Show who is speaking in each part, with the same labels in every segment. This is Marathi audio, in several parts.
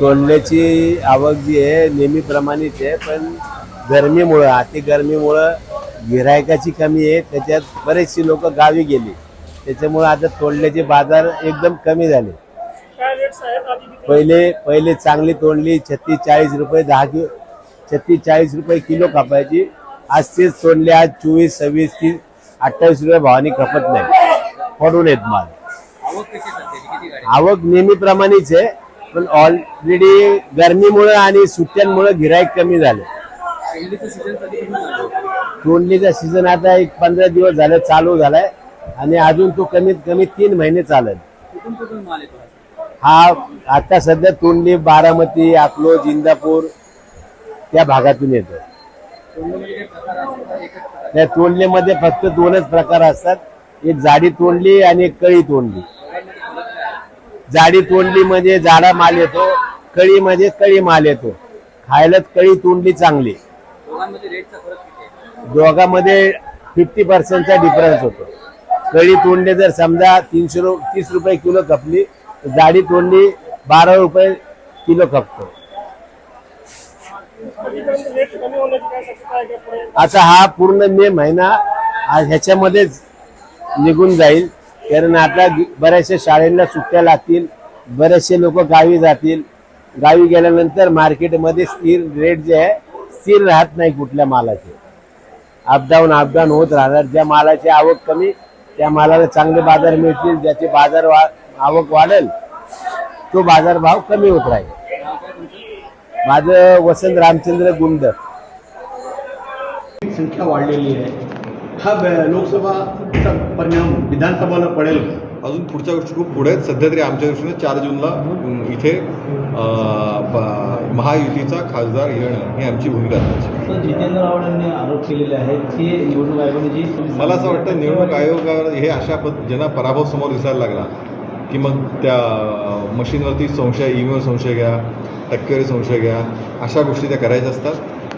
Speaker 1: तोंडल्याची आवक जी आहे नेहमीप्रमाणेच आहे पण गरमीमुळं अति गरमीमुळं गिरायकाची कमी आहे. त्याच्यात बरेचशी लोक गावी गेली. त्याच्यामुळं आता तोंडल्याचे बाजार एकदम कमी झाले. पहिले पहिले चांगली तोंडली छत्तीस चाळीस रुपये दहा किलो छत्तीस चाळीस रुपये किलो कापायची. आज तेच तोंडले आज चोवीस सव्वीस तीस अठ्ठावीस रुपये भावानी खपत नाही. पडून येत माल.
Speaker 2: आवक
Speaker 1: नेहमीप्रमाणेच आहे पण ऑलरेडी गरमीमुळे आणि सुट्ट्यांमुळे गिराईक कमी झाले.
Speaker 2: तोंडलीचं सीझन
Speaker 1: आता एक पंधरा दिवस झाले चालू झालाय. आणि अजून तो कमीत कमी तीन महिने चालेल. हा आता सध्या तोंडली बारामती अकलोज इंदापूर त्या भागातून येतो. त्या तोंडलीमध्ये फक्त दोनच प्रकार असतात. एक जाडी तोंडली आणि एक कळी तोंडली
Speaker 2: दोघांमध्ये फरक काय आहे?
Speaker 1: जाडी तोंडली म्हणजे जाडा माल येतो कळी म्हणजे कळी माल येतो. खायला कळी तोंडली चांगली.
Speaker 2: दोघांमध्ये
Speaker 1: फिफ्टी पर्सेंटचा डिफरन्स होतो. कळी तोंडली जर समजा तीनशे रु तीस रुपये किलो खपली तर जाडी तोंडली बारा रुपये किलो खपतो. आता हा पूर्ण मे महिना आज ह्याच्यामध्येच निघून जाईल. कारण आता बऱ्याचशा शाळेंना सुट्ट्या लागतील बरेचसे लोक गावी जातील. गावी गेल्यानंतर मार्केटमध्ये स्थिर रेट जे आहे स्थिर राहत नाही कुठल्या मालाचे. अपडाऊन अपडाऊन होत राहणार. ज्या मालाची आवक कमी त्या मालाला चांगले बाजार मिळतील. ज्याचे बाजार वा आवक वाढेल तो बाजारभाव कमी होत राहील. माझं वसंत रामचंद्र गुंड.
Speaker 3: संख्या वाढलेली आहे. हा लोकसभाचा परिणाम विधानसभाला पडेल. का?
Speaker 4: अजून पुढच्या गोष्टी खूप पुढे आहेत. सध्या तरी आमच्या दृष्टीने चार जूनला इथे महायुतीचा खासदार येणं ही आमची भूमिका
Speaker 5: जितेंद्र आव्हाड यांनी आरोप केलेले आहेत की निवडणूक आयोगाने जी
Speaker 4: मला असं वाटतं निवडणूक आयोगावर हे अशा पद ज्यांना पराभव समोर दिसायला लागला की मग त्या मशीनवरती संशय ईमेल संशय घ्या टक्केवारी संशय घ्या अशा गोष्टी त्या करायच्या असतात.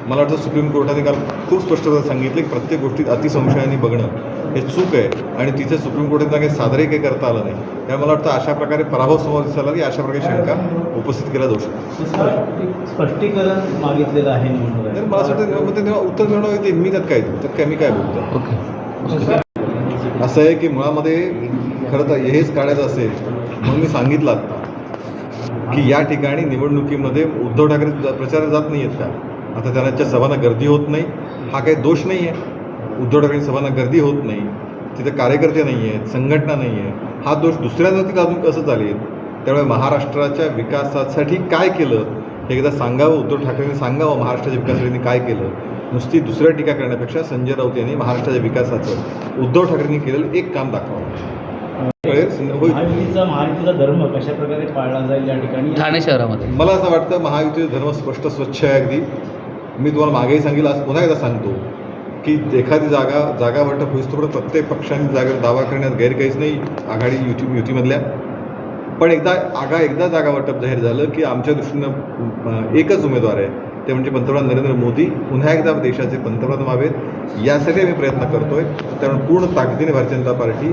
Speaker 4: मला वाटतं सुप्रीम कोर्टाने काल खूप स्पष्टपणे सांगितलं की प्रत्येक गोष्टीत अतिसंशयाने बघणं हे चूक आहे आणि तिथे सुप्रीम कोर्टात काही सादरही काही करता आलं नाही. त्यामुळे मला वाटतं अशा प्रकारे पराभव समोर दिसायला की अशा प्रकारे शंका उपस्थित केल्या जाऊ शकते
Speaker 5: स्पष्टी- स्पष्टीकरण मागितलेलं आहे
Speaker 4: तर
Speaker 5: आयोगाने.
Speaker 4: मला असं वाटतं मग ते तेव्हा उत्तर मिळणं येते मी त्यात काय देऊ त्यात काय मी काय बोलतो? असं आहे की मुळामध्ये खरं तर हेच काढायचं असेल मग मी सांगितलं की या ठिकाणी निवडणुकीमध्ये उद्धव ठाकरे प्रचाराला जात नाही आहेत का? आता त्यांच्या सभांना गर्दी होत नाही. हा काही दोष नाही आहे. उद्धव ठाकरे सभांना गर्दी होत नाही. तिथे कार्यकर्ते नाही आहेत संघटना नाही आहे. हा दोष दुसऱ्यांवरती अजून कसं चालेल? त्यामुळे महाराष्ट्राच्या विकासासाठी काय केलं? हे एकदा सांगावं उद्धव ठाकरेंनी सांगावं महाराष्ट्राच्या विकासासाठी काय केलं? नुसती दुसऱ्या टीका करण्यापेक्षा संजय राऊत यांनी महाराष्ट्राच्या विकासाचं उद्धव ठाकरेंनी केलेलं एक काम दाखवावं.
Speaker 5: महायुतीचा धर्म कशा प्रकारे पाळला जाईल या ठिकाणी?
Speaker 6: ठाणे शहरामध्ये.
Speaker 4: मला असं वाटतं महायुतीचा धर्म स्पष्ट स्वच्छ आहे अगदी. मी तुम्हाला मागेही सांगितलं आज पुन्हा एकदा सांगतो की एखादी जागा जागा वाटप होईस्तोपर्यंत प्रत्येक पक्षांनी जागेवर दावा करण्यात गैर काहीच नाही आघाडी युती युतीमधल्या पण एकदा आगा एकदा जागा वाटप जाहीर झालं की आमच्या दृष्टीनं एकच उमेदवार आहे. ते म्हणजे पंतप्रधान नरेंद्र मोदी. पुन्हा एकदा देशाचे पंतप्रधान व्हावेत. यासाठी आम्ही प्रयत्न करतोय. त्यामुळे पूर्ण ताकदीने भारतीय जनता पार्टी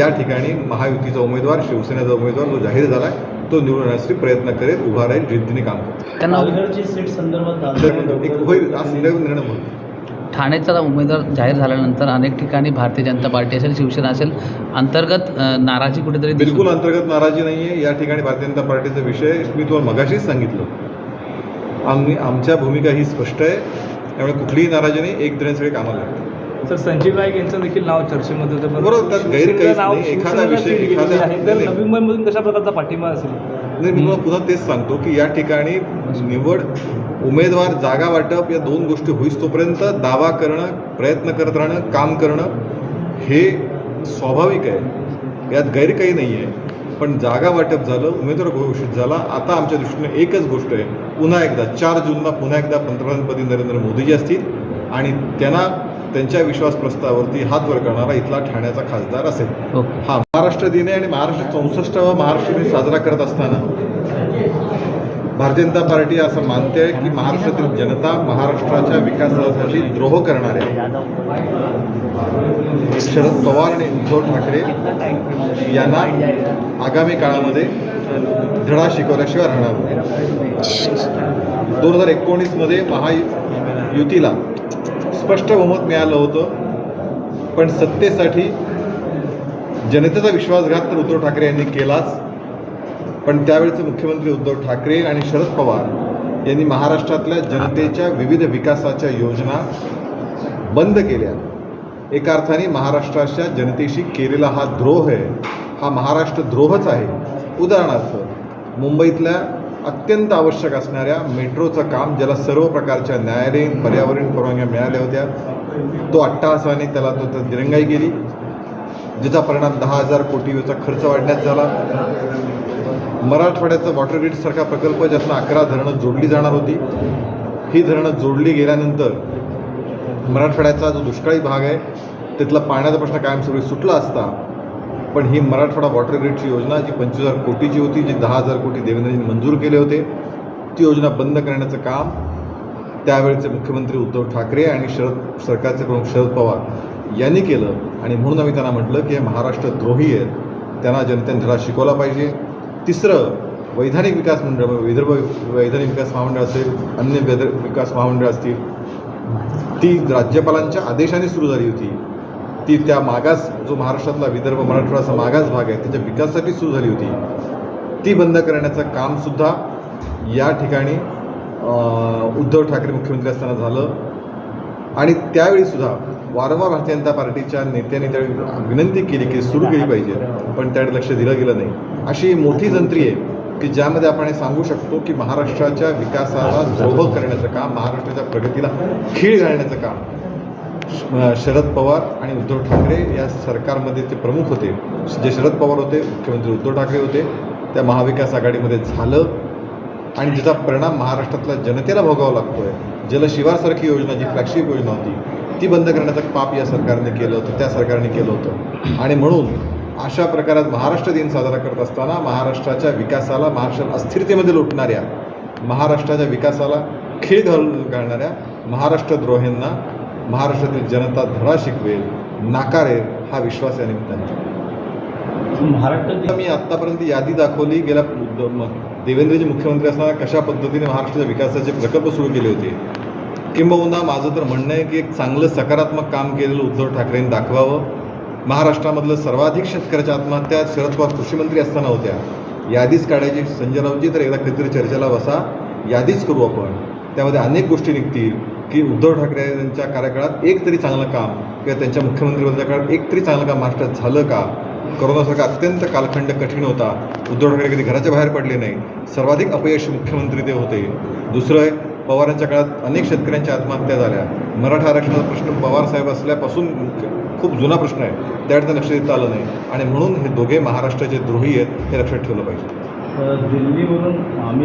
Speaker 4: या ठिकाणी महायुतीचा उमेदवार शिवसेनेचा उमेदवार जो जाहीर झाला आहे तो निवडून आणण्यासाठी प्रयत्न करेल उभा राहील जिद्दीने काम करेल.
Speaker 6: त्यांना
Speaker 4: एक होईल संध्याकाळी निर्णय होईल
Speaker 6: ठाण्याचा उमेदवार जाहीर झाल्यानंतर अनेक ठिकाणी भारतीय जनता पार्टी असेल शिवसेना असेल अंतर्गत नाराजी कुठेतरी
Speaker 4: बिलकुल अंतर्गत नाराजी नाही आहे या ठिकाणी भारतीय जनता पार्टीचा विषय मी तुम्हाला मगाशीच सांगितलं. आम्ही आमच्या भूमिका ही स्पष्ट आहे. त्यामुळे कुठलीही नाराजी नाही. एक सगळे कामाला लागतात.
Speaker 7: सर संजय नाईक यांचं देखील नाव चर्चेमध्ये होतं
Speaker 4: बरोबर, त्यात नाही. एखादा विषय, एखादा-.
Speaker 7: तर. नवी मुंबईमधून कशा प्रकारचा पाठिंबा असेल
Speaker 4: नाही मी तुम्हाला पुन्हा तेच सांगतो की या ठिकाणी निवड उमेदवार जागा वाटप या दोन गोष्टी होईस तोपर्यंत दावा करणं प्रयत्न करत राहणं काम करणं हे स्वाभाविक आहे यात गैर काही नाही आहे पण जागा वाटप झालं उमेदवार घोषित झाला आता आमच्या दृष्टीने एकच गोष्ट आहे पुन्हा एकदा चार जूनला पुन्हा एकदा पंतप्रधानपदी नरेंद्र मोदीजी असतील आणि त्यांना त्यांच्या विश्वास प्रस्तावावरती हात वर करणारा इथला ठाण्याचा खासदार असेल. हा महाराष्ट्र दिन आहे आणि महाराष्ट्र चौसष्टावा महाराष्ट्र दिन साजरा करत असताना भारतीय जनता पार्टी असं मानते आहे की महाराष्ट्रातील जनता महाराष्ट्राच्या विकासासाठी द्रोह करणाऱ्या शरद पवार आणि उद्धव ठाकरे यांना आगामी काळामध्ये धडा शिकवल्याशिवाय राहणार दोन हजार एकोणीसमध्ये महायुतीला स्पष्ट बहुमत मिळालं होतं. पण सत्तेसाठी जनतेचा विश्वासघात तर उद्धव ठाकरे यांनी केलाच. पण त्यावेळेचे मुख्यमंत्री उद्धव ठाकरे आणि शरद पवार यांनी महाराष्ट्रातल्या जनतेच्या विविध विकासाच्या योजना बंद केल्या. एका अर्थाने महाराष्ट्राच्या जनतेशी केलेला हा द्रोह आहे. हा महाराष्ट्र द्रोहच आहे. उदाहरणार्थ मुंबईतल्या अत्यंत आवश्यक असणाऱ्या मेट्रोचं काम ज्याला सर्व प्रकारच्या न्यायालयीन पर्यावरण परवानग्या मिळाल्या होत्या तो अट्टाहासाने त्याला तो तो दिरंगाई केली ज्याचा परिणाम दहा हजार कोटीचा खर्च वाढण्यात झाला. मराठवाड्याचा वॉटर ग्रीडसारखा प्रकल्प ज्यातनं अकरा धरणं जोडली जाणार होती ही धरणं जोडली गेल्यानंतर मराठवाड्याचा जो दुष्काळी भाग आहे तिथला पाण्याचा प्रश्न कायमस्वरूपी सुटला असता पण ही मराठवाडा वॉटर ग्रीडची योजना जी पंचवीस हजार कोटीची होती जी दहा हजार कोटी देवेंद्रजींनी मंजूर केले होते ती योजना बंद करण्याचं काम त्यावेळेचे मुख्यमंत्री उद्धव ठाकरे आणि शरद सरकारचे प्रमुख शरद पवार यांनी केलं. आणि म्हणून आम्ही त्यांना म्हटलं की हे महाराष्ट्र द्रोही आहेत त्यांना जनतेने धडा शिकवला पाहिजे. तिसरं वैधानिक विकास मंडळ विदर्भ वैधानिक विकास महामंडळ असेल अन्य विकास महामंडळ असतील ती राज्यपालांच्या आदेशाने सुरू झाली होती. ती त्या मागास जो महाराष्ट्रातला विदर्भ मराठवाडाचा मागास भाग आहे त्याच्या विकासासाठी सुरू झाली होती. ती बंद करण्याचं कामसुद्धा या ठिकाणी उद्धव ठाकरे मुख्यमंत्री असताना झालं. आणि त्यावेळीसुद्धा वारंवार भारतीय जनता पार्टीच्या नेत्यांनी त्यावेळी विनंती केली की सुरू केली पाहिजे पण त्याकडे लक्ष दिलं गेलं नाही. अशी मोठी जंत्री आहे की ज्यामध्ये आपण हे सांगू शकतो की महाराष्ट्राच्या विकासाला जोभ करण्याचं काम महाराष्ट्राच्या प्रगतीला खीळ घालण्याचं काम शरद पवार आणि उद्धव ठाकरे या सरकारमध्ये ते प्रमुख होते. जे शरद पवार होते मुख्यमंत्री उद्धव ठाकरे होते त्या महाविकास आघाडीमध्ये झालं. आणि ज्याचा परिणाम महाराष्ट्रातल्या जनतेला भोगावा लागतो आहे जलशिवारसारखी योजना जी फ्लॅगशिप योजना होती ती बंद करण्याचं पाप या सरकारने केलं होतं त्या सरकारने केलं होतं. आणि म्हणून अशा प्रकारात महाराष्ट्र दिन साजरा करत असताना महाराष्ट्राच्या विकासाला महाराष्ट्र अस्थिरतेमध्ये लुटणाऱ्या महाराष्ट्राच्या विकासाला खीळ घालून घालणाऱ्या महाराष्ट्रद्रोहींना महाराष्ट्रातील जनता धडा शिकवेल नाकारेल हा विश्वास या निमित्ताने
Speaker 5: महाराष्ट्रात
Speaker 4: मी आत्तापर्यंत यादी दाखवली गेल्या देवेंद्रजी मुख्यमंत्री असताना कशा पद्धतीने महाराष्ट्राच्या विकासाचे प्रकल्प सुरू केले होते? किंबहुना माझं तर म्हणणं आहे की एक चांगलं सकारात्मक काम केलेलं उद्धव ठाकरेंनी दाखवावं. महाराष्ट्रामधलं सर्वाधिक शेतकऱ्याच्या आत्महत्या शरद पवार कृषीमंत्री असताना होत्या. यादीच काढायची. संजय राऊतजी तर एकदा कधीतरी चर्चेला बसा. यादीच करू आपण. त्यामध्ये अनेक गोष्टी निघतील. की उद्धव ठाकरे यांच्या कार्यकाळात एक तरी चांगलं काम किंवा त्यांच्या मुख्यमंत्रीपदाच्या काळात एक तरी चांगलं काम महाराष्ट्रात झालं का? करोनासारखा अत्यंत कालखंड कठीण होता. उद्धव ठाकरे कधी घराच्या बाहेर पडले नाही. सर्वाधिक अपयश मुख्यमंत्री ते होते. दुसरं आहे पवारांच्या काळात अनेक शेतकऱ्यांच्या आत्महत्या झाल्या. मराठा आरक्षणाचा प्रश्न पवार साहेब असल्यापासून खूप जुना प्रश्न आहे. त्याकडे लक्ष देता आलं नाही. आणि म्हणून हे दोघे महाराष्ट्राचे द्रोही आहेत हे लक्षात ठेवलं पाहिजे.
Speaker 5: दिल्लीवरून आम्ही